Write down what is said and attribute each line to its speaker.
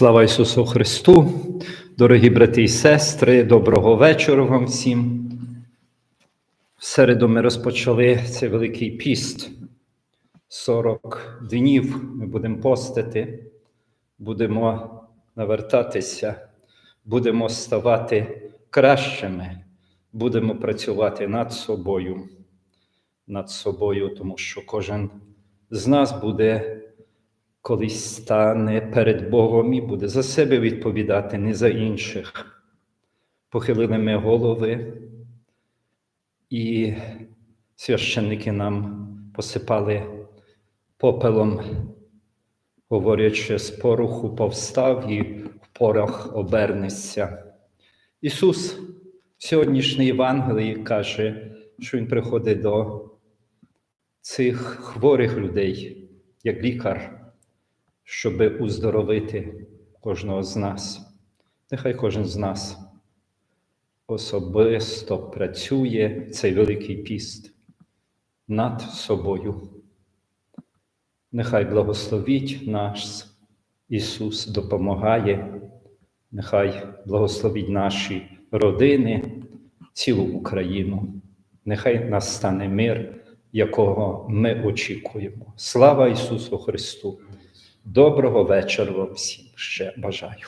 Speaker 1: Слава Ісусу Христу, дорогі брати і сестри, доброго вечора вам всім. В середу ми розпочали цей великий піст. 40 днів ми будемо постити, будемо навертатися, будемо ставати кращими, будемо працювати над собою, над собою, тому що кожен з нас буде колись стане перед Богом і буде за себе відповідати, не за інших. Похилили ми голови, і священники нам посипали попелом, говорячи, з пороху повстав і в порох обернешся. Ісус сьогоднішній Євангелії каже, що Він приходить до цих хворих людей, як лікар щоб уздоровити кожного з нас. Нехай кожен з нас особисто працює цей Великий піст над собою. Нехай благословить нас Ісус допомагає, нехай благословить наші родини, цілу Україну. Нехай настане мир, якого ми очікуємо. Слава Ісусу Христу! Доброго вечора вам всім ще бажаю.